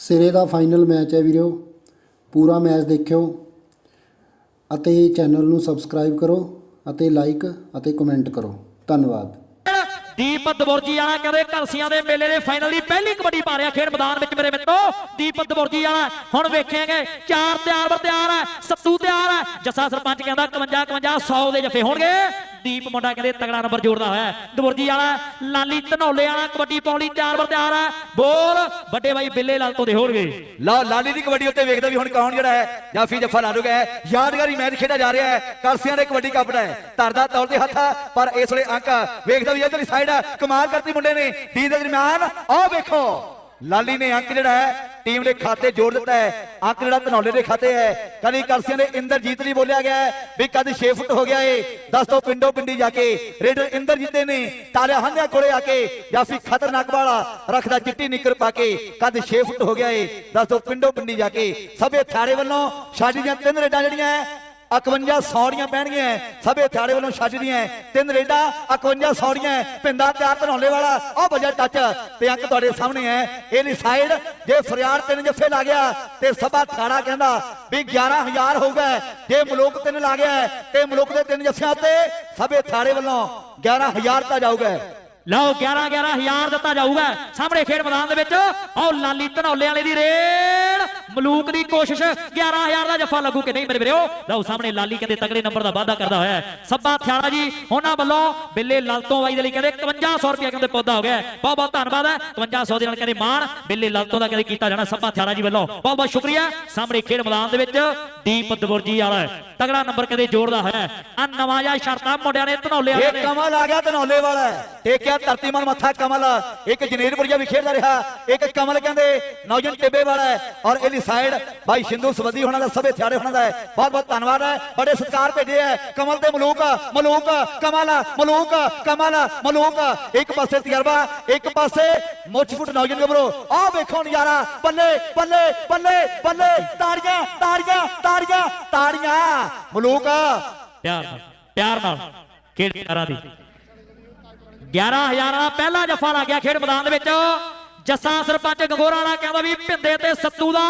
ਸਿਰੇ ਦਾ final match ਹੈ ਵੀਰੋ। ਪੂਰਾ ਮੈਚ ਦੇਖਿਓ। ਅਤੇ ਚੈਨਲ ਨੂੰ ਸਬਸਕ੍ਰਾਈਬ ਕਰੋ ਅਤੇ ਲਾਈਕ ਅਤੇ ਕਮੈਂਟ ਕਰੋ। ਧੰਨਵਾਦ। ਦੀਪ ਦਬੁਰਜੀ ਵਾਲਾ ਕਹਿੰਦੇ ਕਲਸੀਆਂ ਦੇ ਮੇਲੇ ਦੇ ਫਾਈਨਲ ਦੀ ਪਹਿਲੀ ਕਬੱਡੀ ਪਾ ਰਿਹਾ ਖੇਡ ਮੈਦਾਨ ਵਿੱਚ ਮੇਰੇ ਮਿੱਤਰੋ। ਦੀਪ ਦਬੁਰਜੀ ਵਾਲਾ, ਹੁਣ ਵੇਖਾਂਗੇ ਚਾਰ ਤਿਆਰ ਬਰ ਤਿਆਰ ਹੈ, ਸੱਤੂ ਤਿਆਰ ਹੈ। ਜੱਸਾ ਸਰਪੰਚ ਕਹਿੰਦਾ 51 51 100 ਦੇ ਜਫੇ ਹੋਣਗੇ। ਦੀਪ ਮੁੰਡਾ ਕਹਿੰਦੇ ਤਗੜਾ ਨੰਬਰ ਜੋੜਦਾ ਹੋਇਆ ਦਬੁਰਜੀ ਵਾਲਾ ਲਾਲੀ ਧਨੌਲੇ ਵਾਲਾ ਕਬੱਡੀ ਪਾਉਣ ਲਈ ਤਿਆਰ ਬਰ ਤਿਆਰ ਹੈ ਬੋਲ ਵੱਡੇ ਬਾਈ ਬਿੱਲੇ ਲਾਲ ਤੋਂ ਦੇ ਹੋਣਗੇ। ਲਓ ਲਾਲੀ ਦੀ ਕਬੱਡੀ ਉੱਤੇ ਵੇਖਦਾ ਵੀ ਹੁਣ ਕੌਣ ਜਿਹੜਾ ਹੈ ਜਾਫੀ ਜੱਫਾ ਲਾ ਲਾਲੂਗਾ ਹੈ। ਯਾਦਗਾਰੀ ਮੈਚ ਖੇਡਿਆ ਜਾ ਰਿਹਾ ਹੈ ਕਲਸੀਆਂ ਦੇ ਕਬੱਡੀ ਕੱਪ ਦਾ ਹੈ। ਧਰਦਾ ਤੌਰ ਤੇ ਹੱਥ ਆ, ਪਰ ਇਸ ਵੇਲੇ ਅੰਕ ਵੇਖਦਾ ਵੀ ਇਧਰਲੀ ਸਾਈਡ ਕਮਾਲ ਕਰਤੀ ਮੁੰਡੇ ਨੇ। ਡੀ ਦੇ ਦਰਮਿਆਨ ਆਹ ਵੇਖੋ। ਲਾਲੀ ਨੇ ਅੰਕ ਜਿਹੜਾ ਹੈ, ਟੀਮ ਦੇ ਖਾਤੇ ਜੋੜ ਦਿੱਤਾ ਹੈ। ਅੰਕ ਜਿਹੜਾ ਧਨੌਲੇ ਦੇ ਖਾਤੇ ਹੈ। ਕਦੀ ਕਲਸੀਆਂ ਦੇ ਇੰਦਰਜੀਤ ਲਈ ਬੋਲਿਆ ਗਿਆ ਵੀ ਕਦ 6 ਫੁੱਟ ਹੋ ਗਿਆ ਏ। ਦੱਸ ਤੋਂ ਪਿੰਡੋ ਪਿੰਡੀ ਜਾ ਕੇ। ਰੇਡਰ ਇੰਦਰਜੀਤ ਨੇ। ਤਾਰਿਆ ਹੰਨਿਆ ਕੋਲੇ ਆ ਕੇ ਜਾਫੀ ਖਤਰਨਾਕ ਵਾਲਾ ਰੱਖਦਾ ਚਿੱਟੀ ਨਿੱਕਰ ਪਾ ਕੇ ਕਦ 6 ਫੁੱਟ ਹੋ ਗਿਆ ਏ। ਦੱਸ ਤੋਂ ਪਿੰਡੋ ਪਿੰਡੀ ਜਾ ਕੇ। ਸਭੇ ਥਾੜੇ ਵੱਲੋਂ ਛਾਜੀ ਦੀਆਂ ਤਿੰਨ ਰੇਡਾਂ ਜਿਹੜੀਆਂ ਹੈ 51 ਸੌੜੀਆਂ ਪੈਣਗੀਆਂ, ਸਭੇ ਥਾੜੇ ਵੱਲੋਂ ਛੱਜਦੀਆਂ ਤਿੰਨ ਰੇਡਾਂ 51 ਸੌੜੀਆਂ ਪਿੰਦਾ ਤਿਆਰ ਧਨੌਲੇ ਵਾਲਾ। ਉਹ ਵਜਾ ਟੱਚ ਤੇ ਅੰਕ ਤੁਹਾਡੇ ਸਾਹਮਣੇ ਹੈ। ਇਹਦੀ ਸਾਈਡ ਜੇ ਫਰਿਆਦ ਤਿੰਨ ਜੱਫੇ ਲਾ ਗਿਆ, ਤੇ ਸਭਾ ਥਾੜਾ ਕਹਿੰਦਾ ਵੀ 11000 ਹੋਊਗਾ। ਜੇ ਮਲੂਕ ਤਿੰਨ ਲਾ ਗਿਆ, ਤੇ ਮਲੂਕ ਦੇ ਤਿੰਨ ਜੱਫਿਆਂ ਤੇ ਸਭੇ ਥਾੜੇ ਵੱਲੋਂ 11000 ਤਾਂ ਜਾਊਗਾ। ਲਓ 11 11000 ਦਿੱਤਾ ਜਾਊਗਾ। ਸਾਹਮਣੇ ਖੇਡ ਮੈਦਾਨ ਦੇ ਵਿੱਚ ਆਓ ਲਾਲੀ ਧਨੌਲੇ ਵਾਲੇ ਦੀ ਰੇਡ। ਮਲੂਕ ਦੀ ਕੋਸ਼ਿਸ਼ 11000 ਦਾ ਜੱਫਾ ਲੱਗੂ ਕਿ ਨਹੀਂ ਮੇਰੇ ਵੀਰੋ? ਲਓ ਸਾਹਮਣੇ ਲਾਲੀ ਕਹਿੰਦੇ ਤਗੜੇ ਨੰਬਰ ਦਾ ਵਾਅਦਾ ਕਰਦਾ ਹੋਇਆ। ਸੱਬਾ ਥਿਆੜਾ ਜੀ ਉਹਨਾਂ ਵੱਲੋਂ ਬਿੱਲੇ ਲਲਤੋਂ ਬਾਈ ਦੇ ਲਈ ਕਹਿੰਦੇ 5100 ਰੁਪਏ ਕਹਿੰਦੇ ਪੌਦਾ ਹੋ ਗਿਆ। ਬਹੁਤ ਬਹੁਤ ਧੰਨਵਾਦ ਹੈ। 5100 ਦੇ ਨਾਲ ਕਹਿੰਦੇ ਮਾਣ ਬਿੱਲੇ ਲਲਤੋਂ ਦਾ ਕਹਿੰਦੇ ਕੀਤਾ ਜਾਣਾ ਸੱਬਾ ਥਿਆੜਾ ਜੀ ਵੱਲੋਂ। ਬਹੁਤ ਬਹੁਤ ਸ਼ੁਕਰੀਆ। ਸਾਹਮਣੇ ਖੇਡ ਮੈਦਾਨ ਦੇ ਵਿੱਚ ਦੀਪ ਦਬੁਰਜੀ ਵਾਲਾ ਤਗੜਾ ਨੰਬਰ ਕਹਿੰਦੇ ਜੋੜਦਾ ਹੋਇਆ ਆ ਨਵਾਂ ਜਿਹਾ ਸ਼ਰਤਾਂ ਮੁੰਡਿਆਂ ਨੇ ਧਨੌਲੇ ਇਹ ਨੇ। ਕਮਲ ਆ ਗਿਆ ਧਨੌਲੇ ਵਾਲਾ। ਟੇਕਿਆ ਧਰਤੀ ਮਨ ਮੱਥਾ ਕਮਲ। ਇੱਕ ਜਨੇਰਪੁਰੀਆ ਵੀ ਖੇਡਦਾ ਰਿਹਾ। ਇੱਕ ਕਮਲ ਕਹਿੰਦੇ ਨੌਜਨ ਟਿੱਬੇ ਵਾਲਾ ਔਰ ਇਹਦੀ ਸਾਈਡ ਭਾਈ ਸਿੰਧੂ ਸਵੱਦੀ ਹੋਣਾ ਦਾ ਸਭੇ ਥਿਆੜੇ ਹੋਣਾ ਦਾ ਹੈ। ਬਹੁਤ ਬਹੁਤ ਧੰਨਵਾਦ ਹੈ। ਬੜੇ ਸਤਿਕਾਰ ਭੇਜੇ ਹੈ। ਕਮਲ ਤੇ ਮਲੂਕ ਮਲੂਕ, ਕਮਲ ਮਲੂਕ ਕਮਲ, ਮਲੂਕ। ਇੱਕ ਪਾਸੇ ਤਜਰਬਾ, ਇੱਕ ਪਾਸੇ ਮੁੱਛ ਫੁੱਟ ਨੌਜਨ ਗੱਭਰੂ। ਵੇਖੋ ਨਜ਼ਾਰਾ। ਬੱਲੇ ਬੱਲੇ ਬੱਲੇ ਬੱਲੇ। ਤਾੜੀਆਂ ਤਾੜੀਆਂ ਤਾੜੀਆਂ ਤਾੜੀਆਂ। ਮਲੂਕ। ਪਿਆਰ ਨਾਲ ਪਿਆਰ ਨਾਲ ਖੇਡ ਕਰਾਂ ਦੀ। 11000 ਦਾ ਪਹਿਲਾ ਜੱਫਾ ਲੱਗ ਗਿਆ ਖੇਡ ਮੈਦਾਨ ਦੇ ਵਿੱਚ। ਜੱਸਾ ਸਰਪੰਚ ਗੰਗੋਰਾ ਵਾਲਾ ਕਹਿੰਦਾ ਵੀ ਭਿੰਦੇ ਤੇ ਸੱਤੂ ਦਾ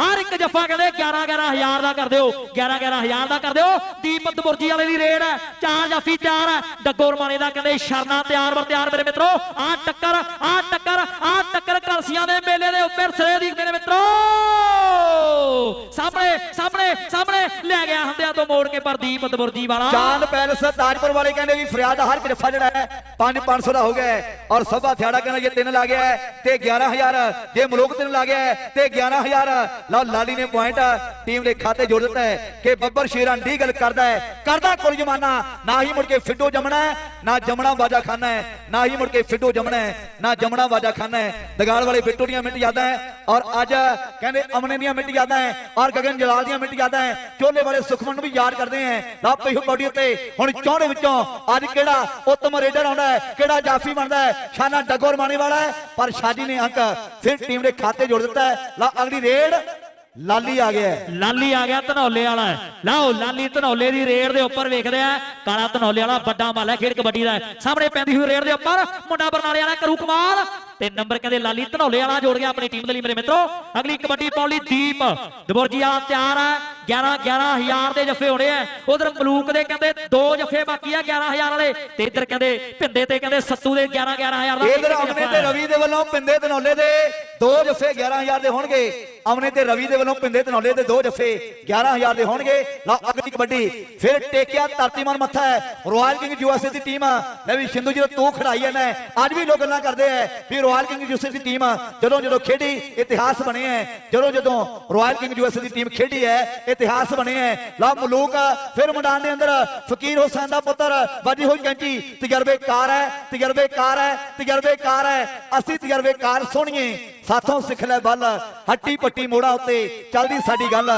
ਹਰ ਇੱਕ ਜੱਫਾ ਕਹਿੰਦੇ 11 11000 ਦਾ ਕਰ ਦਿਓ 11 11000 ਦਾ ਕਰ ਦਿਓ। ਦੀਪਕ ਦਬੁਰਜੀ ਵਾਲੇ ਦੀ ਰੇਡ ਹੈ, ਚਾਰ ਜਾਫੀ ਤਿਆਰ ਹੈ। ਡੱਗੋ ਰਮਾਣੇ ਦਾ ਕਹਿੰਦੇ ਸ਼ਰਨਾ ਤਿਆਰ ਵਰ ਤਿਆਰ ਮੇਰੇ ਮਿੱਤਰੋ ਆਹ ਟੱਕਰ, ਆ ਟੱਕਰ ਆਹ ਟੱਕਰ ਕਲਸੀਆਂ ਦੇ ਮੇਲੇ ਦੇ ਉੱਪਰ ਸਿਰੇ ਦੀ ਮੇਰੇ ਮਿੱਤਰੋ। ਸਾਹਮਣੇ ਸਾਹਮਣੇ ਸਾਹਮਣੇ ਲੈ ਗਿਆ ਹੁੰਦਿਆਂ ਤੋਂ ਮੋੜ ਕੇ ਪਰ ਦੀਪ ਦਬੁਰਜੀ ਵਾਲਾ। ਚਾਂਦ ਪੈਲਸ ਤਾਜਪੁਰ ਵਾਲੇ ਕਹਿੰਦੇ ਵੀ ਫਰਿਆਦ ਦਾ ਹਰ ਇੱਕ ਜੱਫਾ ਜਿਹੜਾ ਹੈ 5 500 ਦਾ ਹੋ ਗਿਆ ਔਰ ਸਭਾ ਥਿਆੜਾ ਕਹਿੰਦਾ ਜੇ ਤਿੰਨ ਲਾ ਗਿਆ ਹੈ ਤੇ 11000 ਜੇ ਮਲੋਕ ਤਿੰਨ ਲਾ ਗਿਆ ਹੈ ਤੇ 11000 ਲਓ ਲਾਲੀ ਨੇ ਪੁਆਇੰਟ ਟੀਮ ਦੇ ਖਾਤੇ ਜੋੜ ਦਿੱਤਾ ਹੈ ਕਿ ਬੱਬਰ ਸ਼ੇਰਾਂ ਦੀ ਗੱਲ ਕਰਦਾ ਹੈ। ਕਰਦਾ ਕੁਲ ਜਮਾਨਾ, ਨਾ ਹੀ ਮੁੜ ਕੇ ਫਿੱਡੋ ਜਮਣਾ ਨਾ ਜਮਣਾ ਬਾਜਾ ਖਾਨਾ ਹੈ, ਨਾ ਹੀ ਮੁੜ ਕੇ ਫਿੱਡੋ ਜਮਣਾ ਹੈ, ਨਾ ਜਮਣਾ ਬਾਜਾ ਖਾਨਾ ਹੈ। ਦਗਾਲ ਵਾਲੇ ਬਿੱਟੂ ਦੀਆਂ ਮਿੰਟ ਯਾਦਾਂ ਹੈ ਔਰ ਅੱਜ ਕਹਿੰਦੇ ਅਮਨੇ ਦੀਆਂ ਮਿੰਟ ਯਾਦਾਂ ਹੈ ਔਰ ਗਗਨ ਜਲਾਲ ਦੀਆਂ ਮਿੰਟ ਯਾਦਾਂ ਹੈ। ਚੋਲੇ ਵਾਲੇ ਸੁਖਮਨ ਨੂੰ ਵੀ ਯਾਦ ਕਰਦੇ ਹੈ। ਰੱਬ ਇਹੋ ਕੌਡੀ ਉੱਤੇ, ਹੁਣ ਚੌੜੇ ਵਿੱਚੋਂ ਅੱਜ ਕਿਹੜਾ ਉੱਤਮ ਰੇਡਰ ਆਉਂਦਾ ਹੈ, ਕਿਹੜਾ ਜਾਫੀ ਬਣਦਾ ਹੈ ਸ਼ਾਨਾ ਡਗੋਰ ਮਾਣੇ ਵਾਲਾ ਹੈ, ਪਰ ਸ਼ਾਦੀ ਨੇ ਅੰਕ ਫਿਰ ਟੀਮ ਦੇ ਖਾਤੇ ਜੋੜ ਦਿੱਤਾ ਹੈ। ਲਾ, ਅਗਲੀ ਰੇਡ, ਲਾਲੀ ਆ ਗਿਆ ਲਾਲੀ ਆ ਗਿਆ, ਧਨੌਲੇ ਵਾਲਾ ਲਓ, ਲਾਲੀ ਧਨੌਲੇ ਦੀ ਰੇਡ ਦੇ ਉੱਪਰ ਵੇਖਦੇ ਆ। ਕਾਲਾ ਧਨੌਲੇ ਵਾਲਾ ਵੱਡਾ ਮਾਲ ਹੈ, ਖੇਡ ਕਬੱਡੀ ਦਾ ਸਾਹਮਣੇ ਪੈਂਦੀ ਹੋਈ ਰੇਡ ਦੇ ਉੱਪਰ, ਮੁੰਡਾ ਬਰਨਾਲੇ ਵਾਲਾ ਕਰੂ ਕਮਾਲ। ਤੇ ਨੰਬਰ ਕਹਿੰਦੇ ਲਾਲੀ ਧਨੌਲੇ ਵਾਲਾ ਜੋੜ ਗਿਆ ਆਪਣੀ ਟੀਮ ਦੇ ਲਈ ਮੇਰੇ ਮਿੱਤਰੋ। ਅਗਲੀ ਕਬੱਡੀ ਪਾਉਣ ਲਈ ਦੀਪ ਦਬੋਰਜੀ ਵਾਲਾ ਤਿਆਰ ਹੈ। 11 11000 ਦੇ ਜੱਫੇ ਹੋਣੇ ਆ। ਉਧਰ ਮਲੂਕ ਦੇ ਕਹਿੰਦੇ ਦੋ ਜੱਫੇ ਬਾਕੀ ਆ 11000 ਵਾਲੇ। ਤੇ ਇੱਧਰ ਕਹਿੰਦੇ ਭਿੰਦੇ ਤੇ ਕਹਿੰਦੇ ਸੱਤੂ ਦੇ 11 11000 ਦਾ ਇਧਰ ਅਮਨੇ ਤੇ ਰਵੀ ਦੇ ਵੱਲੋਂ ਪਿੰਦੇ ਧਨੌਲੇ ਦੇ ਦੋ ਜੱਫੇ 11000 ਦੇ ਹੋਣਗੇ। ਅਮਨੇ ਤੇ ਰਵੀ ਦੇ ਵੱਲੋਂ ਪਿੰਦੇ ਧਨੌਲੇ ਦੇ ਦੋ ਜੱਫੇ 11000 ਦੇ ਹੋਣਗੇ। ਲਓ ਅਗਲੀ ਕਬੱਡੀ ਫਿਰ ਟੇਕਿਆ ਧਰਤੀਮਾਨ ਮੱਥਾ ਹੈ। ਰਾਇਲ ਕਿੰਗ ਯੂਐਸਏ ਦੀ ਟੀਮ ਲੈ ਵੀ ਸਿੰਧੂ ਜਦੋਂ ਤੂੰ ਖੜਾਈ ਐ ਅੱਜ ਵੀ ਲੋਕ ਗੱਲਾਂ ਕਰਦੇ ਐ ਵੀ ਰਾਇਲ ਕਿੰਗ ਯੂਐਸਏ ਦੀ ਟੀਮ ਜਦੋਂ ਜਦੋਂ ਖੇਡੀ ਇਤਿਹਾਸ ਬਣੇ ਐ ਜਦੋਂ ਜਦੋਂ ਰਾਇਲ ਕਿੰਗ ਯੂਐਸਏ ਦੀ ਟੀਮ ਖੇਡੀ ਐ ਇਤਿਹਾਸ ਬਣੇ ਐ। ਲਾ ਮਲੂਕ ਫਿਰ ਮੈਦਾਨ ਦੇ ਅੰਦਰ ਫਕੀਰ ਹੁਸੈਨ ਦਾ ਪੁੱਤਰ ਵੱਜੀ ਹੋਈ ਕੈਂਚੀ, ਤਜਰਬੇਕਾਰ ਹੈ ਤਜਰਬੇਕਾਰ ਹੈ ਤਜਰਬੇਕਾਰ ਹੈ ਅਸੀਂ ਤਜਰਬੇਕਾਰ ਸੁਣੀਏ ਸਾਥੋਂ ਸਿੱਖ ਲੈ ਬਲ, ਹੱਟੀ ਪੱਟੀ ਮੋੜਾ ਉੱਤੇ। ਚੱਲਦੀ ਸਾਡੀ ਗੱਲ।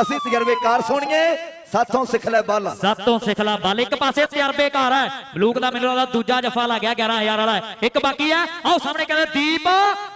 ਅਸੀਂ ਤਜਰਬੇਕਾਰ ਸੁਣੀਏ ਸਾਥੋਂ ਸਿੱਖ ਲੈ ਬਲ। ਸਾਤੋਂ ਸਿਖਲਾ ਬਲ, ਇੱਕ ਪਾਸੇ ਤਜਰਬੇਕਾਰ ਹੈ। ਬਲੂਕ ਦਾ ਮੈਨੂੰ ਲੱਗਦਾ ਦੂਜਾ ਜਫਾ ਲੱਗ ਗਿਆ 11000 ਵਾਲਾ ਹੈ। ਇੱਕ ਬਾਕੀ ਹੈ। ਆਓ ਸਾਹਮਣੇ ਕਹਿੰਦੇ ਦੀਪ,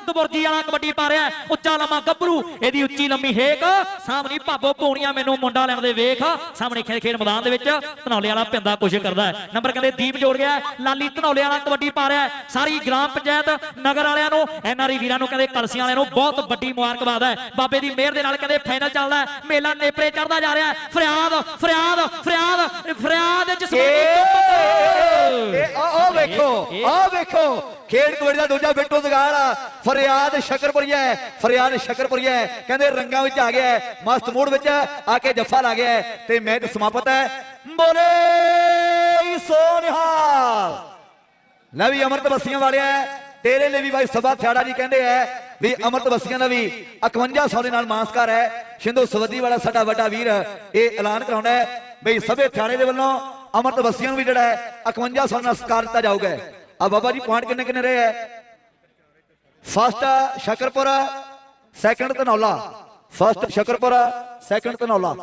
ਦਬੁਰਜੀ ਵਾਲਾ ਕਬੱਡੀ ਪਾ ਰਿਹਾ ਉੱਚਾ ਲੰਮਾ ਗੱਭਰੂ, ਇਹਦੀ ਉੱਚੀ ਲੰਮੀ ਹੇਕ। ਸਾਹਮਣੇ ਭਾਬੋ ਪੌਣੀਆਂ ਮੈਨੂੰ ਮੁੰਡਾ ਲੈਣ ਦੇ ਵੇਖ। ਸਾਹਮਣੇ ਖੇਡ ਖੇਡ ਮੈਦਾਨ ਦੇ ਵਿੱਚ ਧਨੌਲੇ ਵਾਲਾ ਪਿੰਦਾ ਕੋਸ਼ਿਸ਼ ਕਰਦਾ ਹੈ। ਨੰਬਰ ਕਹਿੰਦੇ ਦੀਪ ਜੋੜ ਗਿਆ ਲਾਲੀ ਧਨੌਲੇ ਵਾਲਾ ਕਬੱਡੀ ਪਾ ਰਿਹਾ ਸਾਰੀ ਗ੍ਰਾਮ ਪੰਚਾਇਤ, ਨਗਰ ਵਾਲਿਆਂ ਨੂੰ ਐਨਆਰਈ ਵੀਰਾਂ ਨੂੰ ਕਹਿੰਦੇ ਕਲਸੀਆਂ ਵਾਲਿਆਂ ਨੂੰ ਬਹੁਤ ਵੱਡੀ ਮੁਬਾਰਕਬਾਦ ਹੈ। ਬਾਬੇ ਦੀ ਮਿਹਰ ਦੇ ਨਾਲ ਕਹਿੰਦੇ ਫਾਈਨਲ ਚੱਲਦਾ ਮੇਲਾ ਨੇਪਰੇ ਚੜਦਾ ਜਾ ਰਿਹਾ ਫਰਿਆਦ ਫਰਿਆਦ ਫਰਿਆਦ ਫਰਿਆਦ ਜਸਮੀਨੀ ਇਹ ਆ ਆ ਵੇਖੋ ਆ ਵੇਖੋ ਖੇਡ ਕਬੱਡੀ ਦਾ ਦੂਜਾ ਬਿੱਟੂ ਦਗਾਲ ਆ। ਫਰਿਆਦ ਸ਼ਕਰਪੁਰੀਆ ਹੈ ਫਰਿਆਦ ਸ਼ਕਰਪੁਰੀਆ ਹੈ। ਕਹਿੰਦੇ ਰੰਗਾਂ ਵਿੱਚ ਆ ਗਿਆ ਮਸਤ ਮੂਡ ਵਿੱਚ ਆ ਕੇ ਜੱਫਾ ਲਾ ਗਿਆ ਤੇ ਮੈਚ ਸਮਾਪਤ ਹੈ। ਬੋਲੇ ਸੋਨਿਹਾਲ ਲੈ ਵੀ ਅਮਰਤ ਬਸੀਆਂ ਵਾਲਿਆ ਤੇਰੇ ਲਈ ਵੀ ਬਾਈ ਸਭਾ ਥਿਆੜਾ ਜੀ ਕਹਿੰਦੇ ਐ, ਵੀ ਅਮਰਤ ਬਸੀਆਂ ਦਾ ਵੀ 5100 ਦੇ ਨਾਲ ਮਾਨਸਕਾਰ ਹੈ ਸ਼ਿੰਦੂ ਸਵੱਦੀ ਵਾਲਾ ਸਾਡਾ ਵੱਡਾ ਵੀਰ ਇਹ ਐਲਾਨ ਕਰਾਉਂਦਾ ਹੈ ਬਈ ਸਭੇ ਥਿਆੜੇ ਦੇ ਵੱਲੋਂ ਅਮਰਤ ਬਸੀਆਂ ਨੂੰ ਵੀ ਜਿਹੜਾ ਹੈ 5100 ਨਾਲ ਸਤਿਕਾਰ ਦਿੱਤਾ ਜਾਊਗਾ ਆ ਬਾਬਾ ਜੀ, ਪੁਆਇੰਟ ਕਿੰਨੇ ਕਿੰਨੇ ਰਹੇ ਹੈ first Shakarpura second Dhanaula. First Shakarpura second Dhanaula.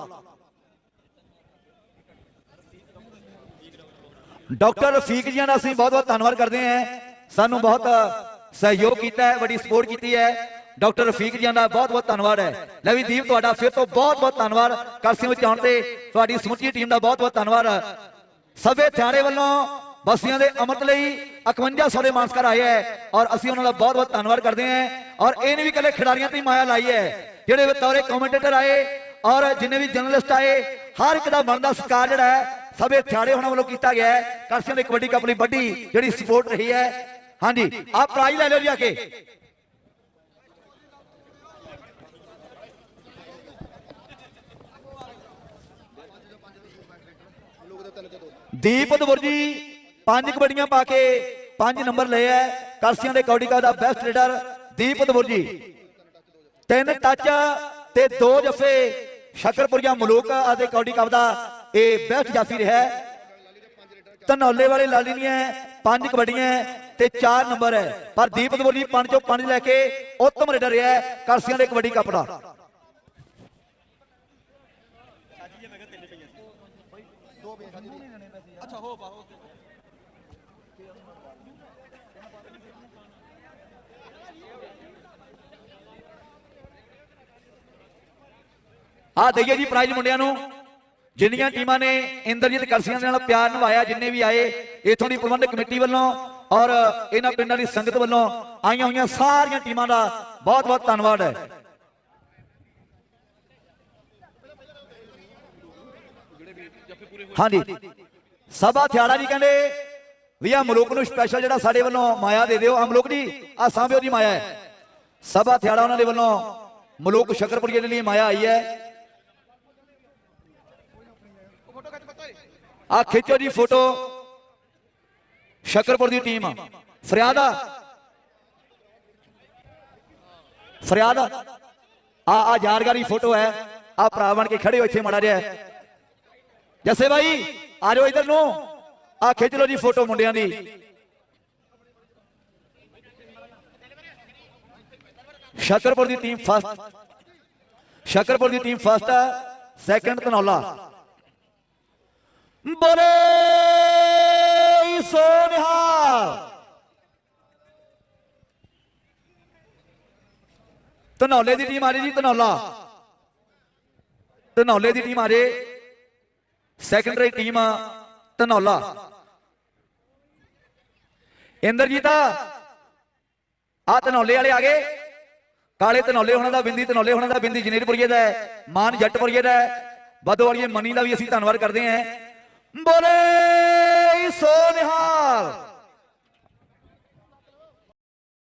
Doctor Rafiq ji ਦਾ ਅਸੀਂ ਬਹੁਤ ਬਹੁਤ ਧੰਨਵਾਦ ਕਰਦੇ ਹਾਂ ਸਾਨੂੰ ਬਹੁਤ ਸਹਿਯੋਗ ਕੀਤਾ ਹੈ ਵੱਡੀ ਸਪੋਰਟ ਕੀਤੀ ਹੈ। ਡਾਕਟਰ ਰਫੀਕ ਜੀ ਦਾ ਬਹੁਤ ਬਹੁਤ ਧੰਨਵਾਦ ਹੈ। ਲੈ ਵੀ ਦੀਪ ਤੁਹਾਡਾ ਫਿਰ ਤੋਂ ਬਹੁਤ ਬਹੁਤ ਧੰਨਵਾਦ ਕਰਸੀ ਵਿੱਚ ਆਉਣ ਤੇ ਤੁਹਾਡੀ ਸਮੁੱਚੀ ਟੀਮ ਦਾ ਬਹੁਤ ਬਹੁਤ ਧੰਨਵਾਦ। ਸਭੇ ਥਿਆੜੇ ਵੱਲੋਂ ਬਸੀਆਂ ਦੇ ਅਮਰਤ ਲਈ 5100 ਦੇ ਮਾਨਸਕਾਰ ਆਏ ਹੈ ਔਰ ਅਸੀਂ ਉਹਨਾਂ ਦਾ ਬਹੁਤ ਬਹੁਤ ਧੰਨਵਾਦ ਕਰਦੇ ਹਾਂ ਔਰ ਇਹ ਨਹੀਂ ਵੀ ਕੱਲੇ ਖਿਡਾਰੀਆਂ ਤੇ ਮਾਇਆ ਲਾਈ ਹੈ ਜਿਹੜੇ ਬਤੌਰੇ ਕਮੈਂਟੇਟਰ ਆਏ ਔਰ ਜਿੰਨੇ ਵੀ ਜਰਨਲਿਸਟ ਆਏ ਹਰ ਇੱਕ ਦਾ ਬਣਦਾ ਸਤਿਕਾਰ ਜਿਹੜਾ ਹੈ ਸਭੇ ਥਿਆੜੇ ਹੋਣਾ ਵੱਲੋਂ ਕੀਤਾ ਗਿਆ ਹੈ। ਕਰਸੀਆਂ ਦੇ ਕਬੱਡੀ ਕੱਪ ਲਈ ਵੱਡੀ ਜਿਹੜੀ ਸਪੋਰਟ ਰਹੀ ਹੈ ਹਾਂਜੀ ਆਹ ਪ੍ਰਾਈਜ਼ ਲੈ ਲਿਓ ਜੀ ਆ ਕੇ। ਦੀਪ ਦਵਰਜੀ ਪੰਜ ਕਬੱਡੀਆਂ ਪਾ ਕੇ ਪੰਜ ਨੰਬਰ ਲਏ ਐ ਕਰਸੀਆਂ ਦੇ ਕਬੱਡੀ ਕੱਪ ਦਾ ਬੈਸਟ ਲੀਡਰ ਦੀਪ ਦਵਰਜੀ ਤਿੰਨ ਟੱਚ ਤੇ ਦੋ ਜਫੇ ਸ਼ਕਰਪੁਰੀਆ ਮਲੂਕ ਆਦੇ ਕਬੱਡੀ ਕੱਪ ਦਾ ਇਹ ਬੈਸਟ ਜਾਫੀ ਰਿਹਾ। ਧਨੌਲੇ ਵਾਲੇ ਲਾਲੀ ਦੀਆਂ ਪੰਜ ਕਬੱਡੀਆਂ ਤੇ 4 ਨੰਬਰ ਹੈ। ਪਰ ਦੀਪ ਦਵਰਜੀ ਪੰਜ ਚੋਂ ਪੰਜ ਲੈ ਕੇ ਉੱਤਮ ਰੇਡਰ ਰਿਹਾ ਕਰਸੀਆਂ ਦੇ ਕਬੱਡੀ ਕੱਪ ਦਾ। ਆ ਦਈਏ ਜੀ ਪ੍ਰਾਈਜ਼ ਮੁੰਡਿਆਂ ਨੂੰ। ਜਿੰਨੀਆਂ ਟੀਮਾਂ ਨੇ ਇੰਦਰਜੀਤ ਕਰਸੀਆਂ ਨਾਲ ਪਿਆਰ ਨਿਭਾਇਆ, ਜਿੰਨੇ ਵੀ ਆਏ ਇਥੋਂ ਦੀ ਪ੍ਰਬੰਧਕ ਕਮੇਟੀ ਵੱਲੋਂ ਔਰ ਇਹਨਾਂ ਪਿੰਡਾਂ ਦੀ ਸੰਗਤ ਵੱਲੋਂ ਆਈਆਂ ਹੋਈਆਂ ਸਾਰੀਆਂ ਟੀਮਾਂ ਦਾ ਬਹੁਤ ਬਹੁਤ ਧੰਨਵਾਦ ਹੈ। ਹਾਂਜੀ। ਸਭਾ ਥਿਆੜਾ ਜੀ ਕਹਿੰਦੇ ਵੀ ਆ ਮਲੂਕ ਨੂੰ ਸਪੈਸ਼ਲ ਜਿਹੜਾ ਸਾਡੇ ਵੱਲੋਂ ਮਾਇਆ ਦੇ ਦਿਓ। ਆ ਮਲੂਕ ਜੀ ਆ ਸਾਂਭਿਓ ਦੀ ਮਾਇਆ ਹੈ। ਸਭਾ ਥਿਆੜਾ ਉਹਨਾਂ ਦੇ ਵੱਲੋਂ ਮਲੂਕ ਸ਼ਕਰਪੁਰੀਏ ਦੇ ਲਈ ਮਾਇਆ ਆਈ ਹੈ। ਆ ਖਿੱਚੋ ਜੀ ਫੋਟੋ। ਸ਼ਕਰਪੁਰ ਦੀ ਟੀਮ ਫਰਿਆਦਾ ਆ। ਆ। ਆ ਯਾਦਗਾਰੀ ਫੋਟੋ ਹੈ। ਆ ਭਰਾ ਬਣ ਕੇ ਖੜੇ ਹੋ ਇੱਥੇ ਮੜਾ ਰਿਹਾ ਜੱਸੇ ਭਾਈ ਆ ਜਾਓ ਇਧਰ ਨੂੰ। ਆ ਖਿੱਚ ਲਓ ਜੀ ਫੋਟੋ ਮੁੰਡਿਆਂ ਦੀ। ਸ਼ਕਰਪੁਰ ਦੀ ਟੀਮ ਫਸਟ ਸ਼ਕਰਪੁਰ ਦੀ ਟੀਮ ਫਸਟ ਹੈ ਸੈਕੰਡ ਧਨੌਲਾ। ਬੋਲੇ ਸੋਨਿਹਾਲ ਧਨੌਲੇ ਦੀ ਟੀਮ ਆ ਰਹੀ ਜੀ ਧਨੌਲਾ। ਧਨੌਲੇ ਦੀ ਟੀਮ ਆ ਜੇ ਸੈਕੰਡਰੀ ਟੀਮ ਧਨੌਲਾ। ਇੰਦਰਜੀਤ ਆ। ਧਨੌਲੇ ਵਾਲੇ ਆ ਗਏ। ਕਾਲੇ ਧਨੌਲੇ ਹੋਣਾ ਦਾ ਬਿੰਦੀ ਧਨੌਲੇ ਹੋਣਾ ਦਾ ਬਿੰਦੀ ਜਨੇਰਪੁਰੀਏ ਦਾ ਮਾਨ ਜੱਟਪੁਰੀਏ ਦਾ ਹੈ, ਬਦੋ ਵਾਲੀਏ ਮਨੀ ਦਾ ਵੀ ਅਸੀਂ ਧੰਨਵਾਦ ਕਰਦੇ ਹਾਂ। ਬੋਲੇ ਸੋ ਨਿਹਾਲ